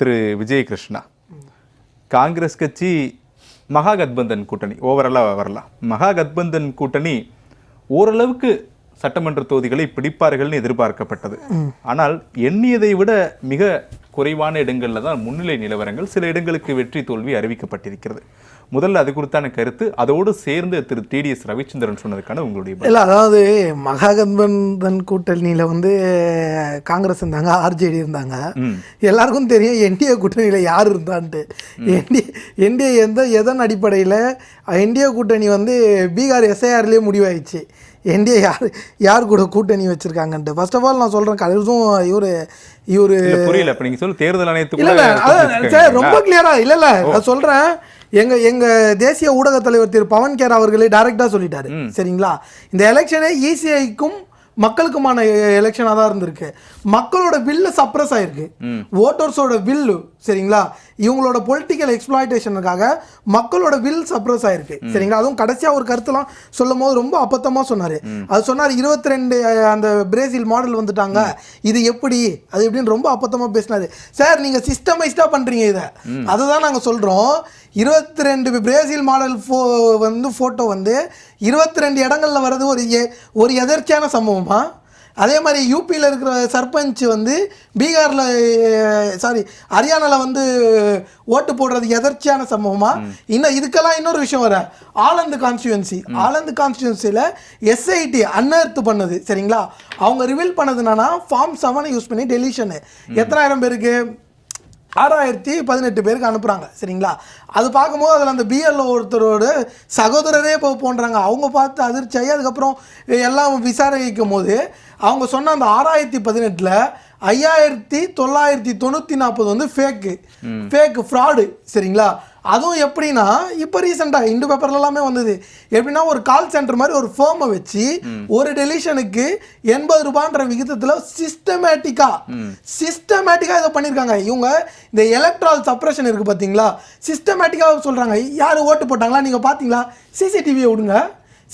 திரு விஜய் கிருஷ்ணா காங்கிரஸ் கட்சி மகா கத்பந்தன் கூட்டணி ஓவராலாக வரலாம். மகா கத்பந்தன் கூட்டணி ஓரளவுக்கு சட்டமன்ற தொகுதிகளை பிடிப்பார்கள்னு எதிர்பார்க்கப்பட்டது. ஆனால் எண்ணியதை விட மிக குறைவான இடங்களில் தான் முன்னிலை நிலவரங்கள் சில இடங்களுக்கு வெற்றி தோல்வி அறிவிக்கப்பட்டிருக்கிறது. முதல்ல அது குறித்தான கருத்து அதோடு சேர்ந்து திரு டிடிஎஸ் ரவிச்சந்திரன் சொன்னதுக்கான உங்களுடைய. இல்லை அதாவது மகாகத்பந்தன் கூட்டணியில் வந்து காங்கிரஸ் இருந்தாங்க ஆர்ஜேடி இருந்தாங்க. எல்லாருக்கும் தெரியும் என்டிஏ கூட்டணியில் யார் இருந்தான்ட்டு. என்டிஏ என்டிஏ எந்த எதன் அடிப்படையில் என்டிஏ கூட்டணி வந்து பீகார் எஸ்ஐஆர்லேயே முடிவாயிடுச்சு. என்டிஏ யார் யார் கூட கூட்டணி வச்சுருக்காங்கன்ட்டு. ஃபர்ஸ்ட் ஆஃப் ஆல் நான் சொல்கிறேன் கடைசும் இவர் இவர் இல்ல புரியல. இப்ப நீங்க சொல்லு தேர்தல் இல்ல ஆணையத்துக்குள்ள இல்ல சார் ரொம்ப வச்சிருக்காங்களா? கிளியரா இல்ல இல்ல நான் சொல்றேன் எங்க எங்க தேசிய ஊடக தலைவர் திரு பவன் கேர் அவர்களே டைரக்டா சொல்லிட்டாரு. சரிங்களா? இந்த எலெக்ஷனே இசிஐக்கும் மக்களுக்குமான எலெக்ஷனாக தான் இருந்திருக்கு. மக்களோட வில்லு சப்ரஸ் ஆயிருக்கு. ஓட்டர்ஸோட வில்லு சரிங்களா? இவங்களோட பொலிட்டிக்கல் எக்ஸ்பிளாய்டேஷனுக்காக மக்களோட வில் சப்ரஸ் ஆயிருக்கு. சரிங்களா? அதுவும் கடைசியா ஒரு கருத்துலாம் சொல்லும் போது ரொம்ப அப்பத்தமா சொன்னாரு. அது சொன்னார் இருபத்தி ரெண்டு அந்த பிரேசில் மாடல் வந்துட்டாங்க. இது எப்படி? அது எப்படின்னு ரொம்ப அப்பத்தமா பேசினாரு. சார் நீங்க சிஸ்டமைஸ்டா பண்றீங்க இதை. அதுதான் நாங்க சொல்றோம். இருபத்தி ரெண்டு பிரேசில் மாடல் ஃபோ வந்து ஃபோட்டோ வந்து இருபத்தி ரெண்டு இடங்கள்ல வர்றது ஒரு எ- ஒரு எதர்ச்சியான சம்பவமா? அதே மாதிரி யூபியில் இருக்கிற சர்பஞ்ச் வந்து பீகாரில் சாரி ஹரியானாவில் வந்து ஓட்டு போடுறது எதர்ச்சியான சம்பவமா? இன்னும் இதுக்கெல்லாம் இன்னொரு விஷயம் வர. ஆலந்து கான்ஸ்டியூன்சி ஆலந்து கான்ஸ்டியூன்சியில் எஸ்ஐடி அன்னர்த்து பண்ணது சரிங்களா? அவங்க ரிவீல் பண்ணது என்னன்னா ஃபார்ம் செவனை யூஸ் பண்ணி டெலிஷனு எத்தனாயிரம் பேருக்கு? ஆறாயிரத்தி பதினெட்டு பேருக்கு அனுப்புகிறாங்க சரிங்களா? அது பார்க்கும்போது அதில் அந்த பிஎல்ஓ ஒருத்தரோட சகோதரரே இப்போ போன்றாங்க. அவங்க பார்த்து அதிர்ச்சியாகி அதுக்கப்புறம் எல்லாம் விசாரிக்கும் போது அவங்க சொன்ன அந்த ஆறாயிரத்தி பதினெட்டில் ஐயாயிரத்தி தொள்ளாயிரத்தி தொண்ணூற்றி நாற்பது வந்து ஃபேக்கு ஃபேக்கு ஃப்ராடு சரிங்களா? அதுவும் எப்படின்னா இப்போ ரீசெண்டாக இண்டு பேப்பர்ல எல்லாமே வந்தது. எப்படின்னா ஒரு கால் சென்டர் மாதிரி ஒரு ஃபேமை வச்சு ஒரு டெலிஷனுக்கு எண்பது ரூபான்ற விகிதத்தில் சிஸ்டமேட்டிக்காக சிஸ்டமேட்டிக்காக இதை பண்ணியிருக்காங்க இவங்க இந்த எலக்ட்ரால் சப்ரேஷன் இருக்குது பார்த்தீங்களா சிஸ்டமேட்டிக்காக சொல்கிறாங்க யார் ஓட்டு போட்டாங்களா? நீங்கள் பார்த்தீங்களா சிசிடிவியை விடுங்க.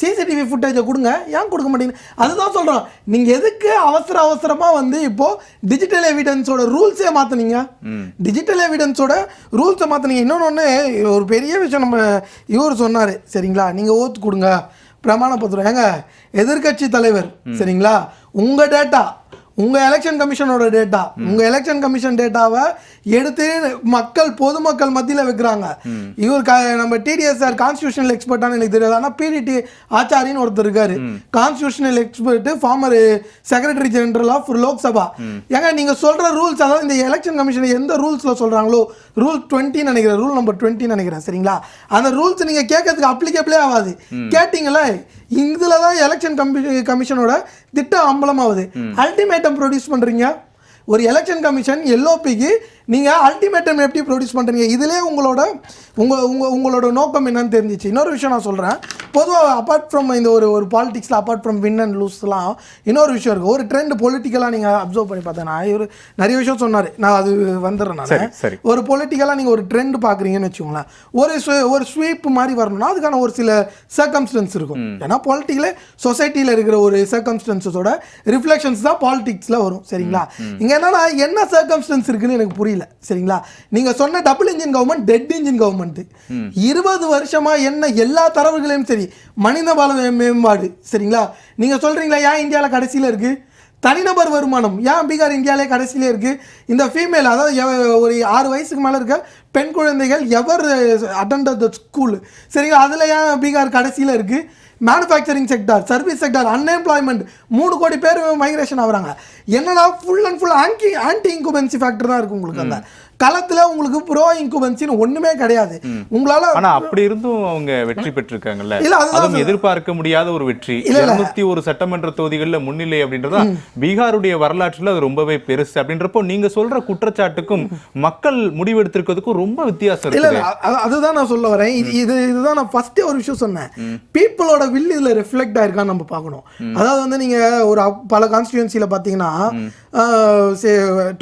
சிசிடிவி ஃபுட்டேஜை கொடுங்க. ஏன் கொடுக்க மாட்டீங்க அதுதான் சொல்கிறோம் நீங்கள் எதுக்கு அவசர அவசரமாக வந்து இப்போது டிஜிட்டல் எவிடன்ஸோட ரூல்ஸே மாற்றுனீங்க டிஜிட்டல் எவிடன்ஸோட ரூல்ஸை மாற்றுனீங்க இன்னொன்று ஒன்று ஒரு பெரிய விஷயம் நம்ம இவர் சொன்னார். சரிங்களா? நீங்கள் ஓத்து கொடுங்க. பிரமாண பத்திரம். ஏங்க எதிர்க்கட்சி தலைவர். சரிங்களா? உங்கள் டேட்டா உங்க எலெக்ஷன் கமிஷனோட டேட்டா உங்க எலெக்ஷன் கமிஷன் டேட்டாவை எடுத்து மக்கள் பொதுமக்கள் மத்தியில வைக்கிறாங்க. இவர் நம்ம டிடிஎஸ் சார் கான்ஸ்டியூஷனல் எக்ஸ்பர்ட்டானு எனக்கு தெரியாது. ஆனால் பிடிடி ஆச்சாரின்னு ஒருத்தர் இருக்காரு. Constitutional expert former secretary general of Lok Sabha. ஏங்க நீங்க சொல்ற ரூல்ஸ் அதாவது இந்த எலெக்ஷன் கமிஷன் எந்த ரூல்ஸ்ல சொல்றாங்களோ ரூல் டுவெண்ட்டி நினைக்கிறேன் ரூல் நம்பர் டுவெண்ட்டி நினைக்கிறேன் சரிங்களா? அந்த ரூல்ஸ் நீங்க கேட்கறதுக்கு அப்ளிகபிளே ஆகாது. கேட்டீங்களா இதுல தான் எலெக்ஷன் கமி கமிஷனோட திட்டம் அம்பலமாகுது ஐட்டம் ப்ரொடியூஸ் பண்றீங்க? ஒரு எலெக்ஷன் கமிஷன் எல்ஓபிக்கு நீங்கள் அல்டிமேட்டம் எப்படி ப்ரொடியூஸ் பண்ணுறீங்க இதிலே உங்களோட உங்கள் உங்கள் உங்களோட நோக்கம் என்னன்னு தெரிஞ்சிச்சு. இன்னொரு விஷயம் நான் சொல்கிறேன் பொதுவாக அப்பார்ட் ஃப்ரம் இந்த ஒரு ஒரு பாலிடிக்ஸில் அப்பார்ட் ஃப்ரம் வின் அண்ட் லூஸ்லாம் இன்னொரு விஷயம் இருக்குது ஒரு ட்ரெண்ட் பொலிட்டிக்கலாக நீங்கள் அப்சர்வ் பண்ணி பார்த்தேன்னா இவர் நிறைய விஷயம் சொன்னார். நான் அது வந்துடுறேன் நான். சரி. ஒரு பொலிட்டிக்கலாக நீங்கள் ஒரு ட்ரெண்ட் பார்க்குறீங்கன்னு வச்சுக்கோங்களேன். ஒரு ஒரு ஸ்வீப் மாதிரி வரணும்னா அதுக்கான ஒரு சில சர்க்கம்ஸ்டன்ஸ் இருக்கும். ஏன்னா பொலிட்டிக்கலே சொசைட்டியில் இருக்கிற ஒரு சர்க்கம்ஸ்டன்ஸஸோட ரிஃப்ளெக்ஷன்ஸ் தான் பாலிடிக்ஸில் வரும். சரிங்களா? இங்கே என்னன்னா என்ன சர்க்கம்ஸ்டன்ஸ் இருக்குன்னு எனக்கு புரியல. சரிங்களா? நீங்கள் சொன்ன double engine government dead engine government இருபது வருஷமா என்ன எல்லா தரவுகளையும் சரி மனித வள மேம்பாடு. சரிங்களா? நீங்கள் சொல்கிறீங்களா ஏன் இந்தியாவில் கடைசியில் இருக்குது தனிநபர் வருமானம். ஏன் பீகார் இந்தியாவிலே கடைசியிலே இருக்கு? இந்த ஃபீமேல் அதாவது ஒரு ஆறு வயசுக்கு மேலே இருக்க பெண் குழந்தைகள் எவர் அட்டெண்ட் த ஸ்கூல் சரிங்களா? அதில் ஏன் பீகார் கடைசியில் இருக்கு? Manufacturing sector service sector unemployment மூணு கோடி பேர் மைக்ரேஷன் ஆகுறாங்க என்னடா full and full anti anti incumbency factor தான் இருக்குது உங்களுக்கு அந்த களத்தில் உங்களுக்கு ப்ரோ இன்குபென்சின்னு ஒன்றுமே கிடையாது. உங்களால் ஆனா அப்படி இருந்தும் அவங்க வெற்றி பெற்றிருக்காங்கல்ல. இல்ல, அதுதான் அதுவும் எதிர்பார்க்க முடியாத ஒரு வெற்றி. இருநூத்தி ஒரு சட்டமன்ற தொகுதிகள்ல முன்னிலை அப்படின்றதா பீகாருடைய வரலாற்றுல அது ரொம்பவே பெருசு. அப்படின்றப்போ நீங்க சொல்ற குற்றச்சாட்டுக்கும் மக்கள் முடிவெடுத்திருக்கிறதுக்கும் ரொம்ப வித்தியாசம் இல்ல அதுதான் நான் சொல்ல வரேன். இது இது இதுதான் நான் ஃபர்ஸ்டே ஒரு விஷயம் சொன்னேன். பீப்புளோட வில் இதுல ரிஃப்ளெக்ட் ஆயிருக்கான்னு நம்ம பார்க்கணும். அதாவது வந்து நீங்க ஒரு பல கான்ஸ்டியூன்சில பாத்தீங்கன்னா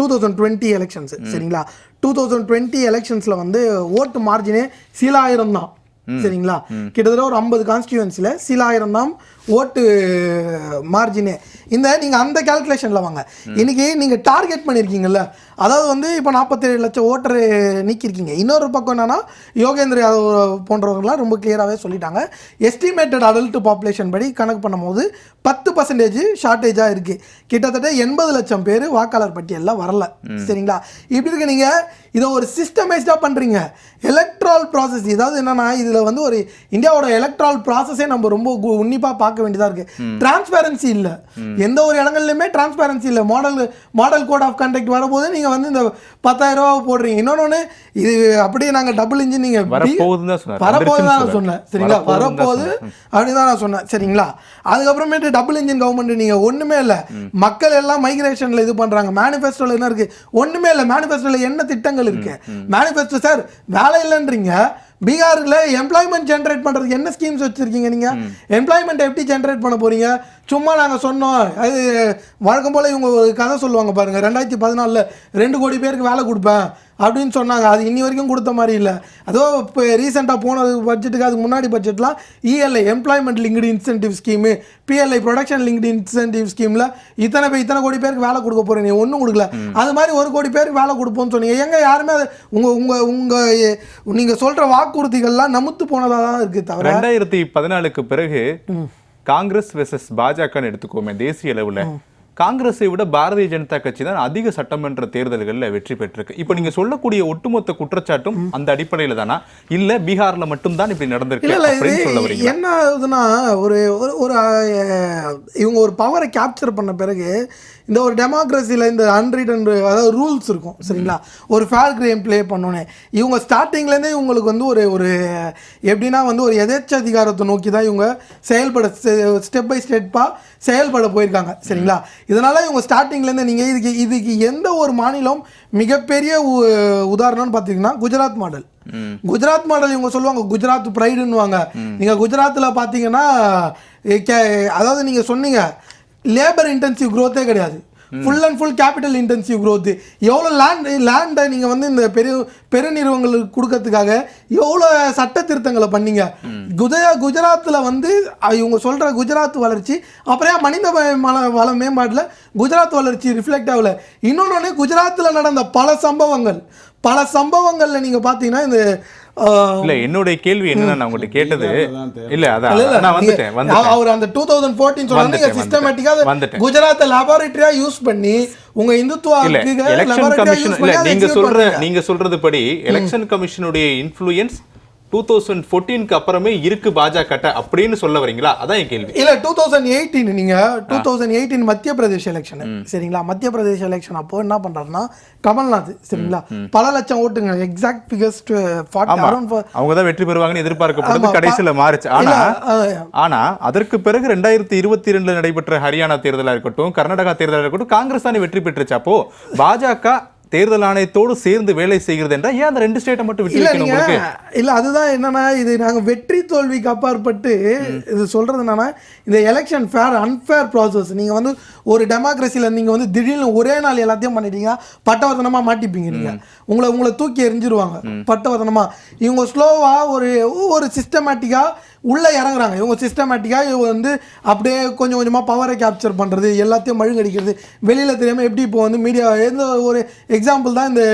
டூ தௌசண்ட் டுவெண்ட்டி எலெக்ஷன்ஸ் சரிங்களா? டூ தௌசண்ட் டுவெண்ட்டி எலெக்ஷன்ஸ்ல வந்து ஓட்டு மார்ஜினே சில ஆயிரம் தான் சரிங்களா? கிட்டத்தட்ட ஒரு ஐம்பது கான்ஸ்டியூன்சில சில ஆயிரம் தான் ஓட்டு மார்ஜினே இந்த நீங்கள் அந்த கால்குலேஷனில் வாங்க. இன்னைக்கு நீங்கள் டார்கெட் பண்ணியிருக்கீங்கல்ல அதாவது வந்து இப்போ நாற்பத்தேழு லட்சம் ஓட்டர் நீக்கியிருக்கீங்க இன்னொரு பக்கம் என்னன்னா யோகேந்திர யாதவ் போன்றவங்களாம் ரொம்ப கிளியராகவே சொல்லிட்டாங்க. எஸ்டிமேட்டட் அடல்ட் பாப்புலேஷன் படி கணக்கு பண்ணும்போது பத்து பர்சன்டேஜ் ஷார்ட்டேஜாக இருக்குது கிட்டத்தட்ட எண்பது லட்சம் பேர் வாக்காளர் பட்டியலில் வரல. சரிங்களா? இப்படி இருக்க நீங்கள் இதை ஒரு சிஸ்டமைஸ்டாக பண்ணுறீங்க எலக்ட்ரால் ப்ராசஸ் இதாவது என்னன்னா இதில் வந்து ஒரு இந்தியாவோட எலக்ட்ரால் ப்ராசஸே நம்ம ரொம்ப உன்னிப்பாக பார்க்க வேண்டியதாக இருக்குது டிரான்ஸ்பேரன்சி இல்லை. எந்த ஒரு இடங்கள்லையுமே டிரான்ஸ்பேரன்சி இல்லை. Model model code of conduct வரும்போது நீங்கள் வந்து இந்த பத்தாயிரம் ரூபா போடுறீங்க. இன்னொன்று இது அப்படியே நாங்கள் டபுள் இன்ஜின் நீங்கள் வரப்போகுது தான் நான் சொன்னேன். சரிங்களா? வரப்போகுது அப்படின்னு தான் நான் சொன்னேன். சரிங்களா? அதுக்கப்புறமேட்டு டபுள் இன்ஜின் கவர்மெண்ட் நீங்க ஒண்ணுமே இல்ல. மக்கள் எல்லாம் மைக்ரேஷன்ல இது பண்றாங்க. மேனிஃபெஸ்டோல என்ன இருக்கு? ஒண்ணுமே இல்ல. மேனிஃபெஸ்டோல என்ன திட்டங்கள் இருக்கு? மேனிஃபெஸ்டோ சார் வேலை இல்லைன்றீங்க. பீகார்ல எம்ப்ளாய்மெண்ட் ஜென்ரேட் பண்றதுக்கு என்ன ஸ்கீம்ஸ் வச்சிருக்கீங்க நீங்க? எம்ப்ளாய்மெண்ட் எப்படி ஜென்ரேட் பண்ண போறீங்க? சும்மா நாங்க சொன்னோம். அது வழக்கம் போல இவங்க ஒரு கதை சொல்லுவாங்க பாருங்க. ரெண்டாயிரத்தி பதினாலில் ரெண்டு கோடி பேருக்கு வேலை கொடுப்பேன் அப்படின்னு சொன்னாங்க. அது இன்னி வரைக்கும் கொடுத்த மாதிரி இல்லை. அதோ இப்போ ரீசெண்டாக போன பட்ஜெட்டுக்கு அதுக்கு முன்னாடி பட்ஜெட்லாம் ELI employment linked incentive scheme PLI production linked incentive ஸ்கீமில் இத்தனை பேர் இத்தனை கோடி பேருக்கு வேலை கொடுக்க போகிறீங்க நீ ஒன்றும் கொடுக்கல. அது மாதிரி ஒரு கோடி பேருக்கு வேலை கொடுப்போம்னு சொன்னீங்க. எங்க யாருமே அது உங்கள் உங்கள் உங்கள் நீங்கள் சொல்கிற வாக்குறுதிகள்லாம் நமுத்து போனதாக தான் இருக்குது தவிர ரெண்டாயிரத்தி பதினாலுக்கு பிறகு காங்கிரஸ் வெர்சஸ் பாஜகன்னு எடுத்துக்கோமே தேசிய அளவில். காங்கிரஸை விட பாரதிய ஜனதா கட்சி தான் அதிக சட்டமன்ற தேர்தல்கள்ல வெற்றி பெற்றிருக்கு. இப்போ நீங்க சொல்லக்கூடிய ஒட்டுமொத்த குற்றச்சாட்டும் அந்த அடிப்படையில தானா? இல்ல பீகார்ல மட்டும்தான் இப்படி நடந்திருக்கு என்ன ஆகுதுன்னா ஒரு ஒரு இவங்க ஒரு பவரை கேப்சர் பண்ண பிறகு இந்த ஒரு டெமோக்ரஸியில் இந்த அன்ரிட்டன் அதாவது ரூல்ஸ் இருக்கும் சரிங்களா? ஒரு ஃபேர் கேம் ப்ளே பண்ணோன்னே இவங்க ஸ்டார்டிங்லேருந்தே இவங்களுக்கு வந்து ஒரு ஒரு எப்படின்னா வந்து ஒரு எதேச்ச அதிகாரத்தை நோக்கி தான் இவங்க செயல்பட ஸ்டெப் பை ஸ்டெப்பாக செயல்பட போயிருக்காங்க சரிங்களா? இதனால் இவங்க ஸ்டார்டிங்லேருந்து நீங்கள் இதுக்கு இதுக்கு எந்த ஒரு மாநிலம் மிகப்பெரிய உதாரணம்னு பார்த்தீங்கன்னா குஜராத் மாடல். குஜராத் மாடல் இவங்க சொல்லுவாங்க குஜராத் ப்ரைடுன்னுவாங்க நீங்க குஜராத்ல பாத்தீங்கன்னா எ, கே- அதாவது நீங்க சொன்னீங்க லேபர் இன்டென்சிவ் growth-ஏ கிடையாது. Full and full capital intensive growth. எவ்வளோ லேண்ட் லேண்டை நீங்கள் வந்து இந்த பெரு பெருநிறுவனங்களுக்கு கொடுக்கறதுக்காக எவ்வளோ சட்ட திருத்தங்களை பண்ணீங்க குஜரா குஜராத்தில் வந்து இவங்க சொல்கிற குஜராத் வளர்ச்சி அப்புறம் மனித வள மேம்பாட்டில் குஜராத் வளர்ச்சி ரிஃப்ளெக்ட் ஆகல. இன்னொன்று குஜராத்தில் நடந்த பல சம்பவங்கள். பல சம்பவங்களில் நீங்கள் பார்த்தீங்கன்னா இந்த இல்ல என்னுடைய கேள்வி என்னன்னா நான் உங்கள்ட்ட கேட்டது. இல்ல அதான் இல்ல, இல்ல, நான் வந்துட்டேன் அவர் அந்த 2014 சொன்னாங்க, நீங்க வந்துட்டேன், systematic-ஆ அதை வந்துட்டேன். குஜராத்தை laboratory-ஆ use பண்ணி உங்க இல்ல இந்துத்துவாவுக்கு எலெக்ஷன் கமிஷன் இல்ல நீங்க சொல்ற. நீங்க சொல்றது படி எலெக்ஷன் கமிஷனுடைய இன்ஃப்ளூயன்ஸ் டூ தௌசண்ட் ஃபோர்டீனுக்கு அப்புறமே இருக்கு பாஜக அப்படின்னு சொல்ல வரீங்களா? அதான் என் கேள்வி. இல்ல 2018 நீங்க 2018 மத்திய பிரதேஷ் எலெக்ஷன் சரிங்களா? மத்திய பிரதேஷ் எலெக்ஷன் அப்போ என்ன பண்றாருன்னா கமல்நாத் சரிங்களா? பல லட்சம் ஓட்டுங்க. எக்ஸாக்ட் ஆமா. அரௌண்ட் அவங்க தான் வெற்றி பெறுவாங்கன்னு எதிர்பார்க்கப்படுது கடைசியில மாறுச்சு. ஆனா ஆனா அதற்கு பிறகு ரெண்டாயிரத்தி இருபத்தி ரெண்டுல நடைபெற்ற ஹரியானா தேர்தலா இருக்கட்டும் கர்நாடகா தேர்தலா இருக்கட்டும் காங்கிரஸ் தானே வெற்றி பெற்றுச்சு. அப்போ பாஜக தேர்தல் ஆணையத்தோடு சேர்ந்து வேலை செய்கிறது என்றால் ஏன் அந்த ரெண்டு ஸ்டேட்டை மட்டும் விட்டு இல்ல அதுதான் என்னன்னா இது நாங்க வெற்றி தோல்விக்கு அப்பாற்பட்டு இது சொல்றது என்னன்னா இந்த எலெக்ஷன் ஃபேர் அன்ஃபேர் ப்ராசஸ் நீங்க வந்து ஒரு டெமோக்ரஸில நீங்க வந்து திடீர்னு ஒரே நாள் எல்லாத்தையும் பண்ணிட்டீங்க பட்டவர்த்தனமா மாட்டிப்பீங்க நீங்க. உங்களை உங்களை தூக்கி எறிஞ்சிருவாங்க. பட்டவர்த்தனமா. இவங்க ஸ்லோவா ஒரு ஒரு சிஸ்டமேட்டிக்கா உள்ள இறங்குறாங்க. இவங்க சிஸ்டமேட்டிக்கா இவங்க வந்து அப்படியே கொஞ்சம் கொஞ்சமா பவரை கேப்சர் பண்றது எல்லாத்தையும் மழுங்கடிக்கிறது வெளியில தெரியாம எப்படி இப்போ வந்து மீடியா எந்த ஒரு எக்ஸாம்பிள் தான் இந்த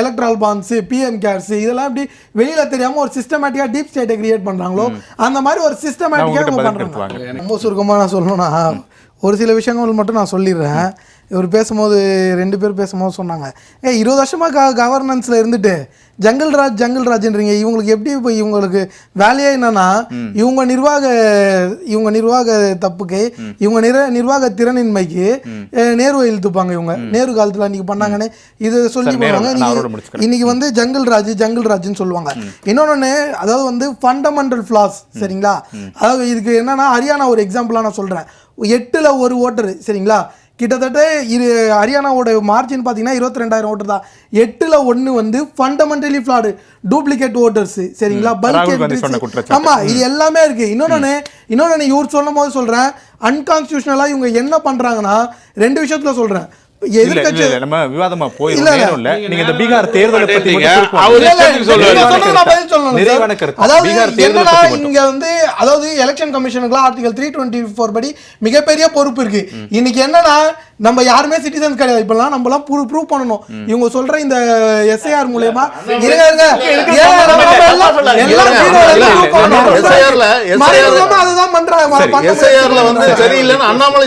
எலக்ட்ரால் பாண்ட்ஸு பிஎம் கேர்ஸ் இதெல்லாம் எப்படி வெளியில தெரியாம ஒரு சிஸ்டமேட்டிக்கா டீப் ஸ்டேட்டை கிரியேட் பண்றாங்களோ அந்த மாதிரி ஒரு சிஸ்டமேட்டிக்கா உங்ககிட்ட இவங்க பதில் பண்றாங்க. கட்டுவாங்க. ரொம்ப சுருக்கமாக நான் சொல்லணும்னா ஒரு சில விஷயங்கள் மட்டும் நான் சொல்லிடுறேன். இவர் பேசும்போது ரெண்டு பேர் பேசும்போது சொன்னாங்க. ஏ இருபது வருஷமா க கவர்னன்ஸில் இருந்துட்டு ஜங்கிள் ராஜ் ஜங்கிள் ராஜ்ன்றீங்க. இவங்களுக்கு எப்படி இப்போ இவங்களுக்கு வேலையே என்னன்னா இவங்க நிர்வாக இவங்க நிர்வாக தப்புக்கு இவங்க நிற நிர்வாக திறனின்மைக்கு நேரு இழுத்துப்பாங்க இவங்க. நேரு காலத்தில் அன்னைக்கு பண்ணாங்கன்னு இது சொல்லி போவாங்க. இன்னைக்கு வந்து ஜங்கிள் ராஜ் ஜங்கிள் ராஜ்னு சொல்லுவாங்க. இன்னொன்னு அதாவது வந்து ஃபண்டமெண்டல் ஃபிளாஸ் சரிங்களா? அதாவது இதுக்கு என்னன்னா ஹரியானா ஒரு எக்ஸாம்பிளா நான் சொல்றேன். எட்டுல ஒரு ஓட்டர் சரிங்களா? கிட்டத்தட்ட இரு ஹரியானாவோட மார்ஜின் பார்த்தீங்கன்னா இருபத்தி ரெண்டாயிரம் ஓட்டர் தான். எட்டுல ஒன்று வந்து ஃபண்டமெண்டலி ஃப்ளாடு டூப்ளிகேட் ஓட்டர்ஸ் சரிங்களா? பல்க் குற்றச்சாட்டு. ஆமா இது எல்லாமே இருக்கு. இன்னொன்னு இன்னொன்னு இவர் சொல்லும் போது சொல்றேன் அன்கான்ஸ்டியூஷனலா இவங்க என்ன பண்றாங்கன்னா ரெண்டு விஷயத்துல சொல்றேன். நம்ம விவாதமா போய் இல்ல, நீங்க இந்த பீகார் தேர்தலை பத்தி. இங்க வந்து அதாவது எலெக்ஷன் கமிஷனுக்குலாம் ஆர்டிகல் த்ரீ டுவெண்ட்டி ஃபோர் படி மிகப்பெரிய பொறுப்பு இருக்கு. இன்னைக்கு என்னன்னா நம்ம யாருமே சிட்டிசன்ஸ் கிடையாது. இப்பெல்லாம் நம்மலாம் ப்ரூவ் பண்ணணும். இவங்க சொல்ற இந்த எஸ்ஐஆர் மூலயமா அதுதான் பண்றாங்க வந்து சரியில்லைன்னு அண்ணாமலை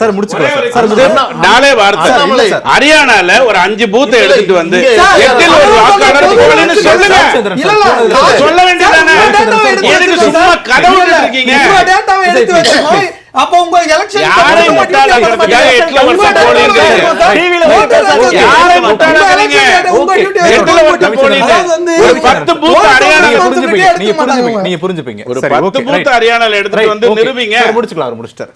சார், முடிச்சுக்கலாம் சார். வார்த்தை அண்ணாமலை. ஹரியானால ஒரு அஞ்சு பூத்தை எடுத்துட்டு வந்து எட்டில் ஒரு வாக்காளர் சொல்லுங்க. சொல்ல வேண்டியதானே எதுக்கு சும்மா இருக்கீங்க எடுத்து வச்சுக்கோங்க. அப்போ உங்க யாரை முட்டாளாக்குறதுக்காக எட்டுல வருஷம். யாரை முட்டாளாக்குறீங்க? எட்டுல ஒரு பத்து பூத் responsibility புரிஞ்சுப்பீங்க நீங்க புரிஞ்சுப்பீங்க. நீங்க புரிஞ்சுப்பீங்க ஒரு பத்து பூத். ஹரியானால எடுத்துட்டு வந்து. நிரூபிங்க முடிச்சுக்கலாம் அவர் முடிச்சிட்டாரு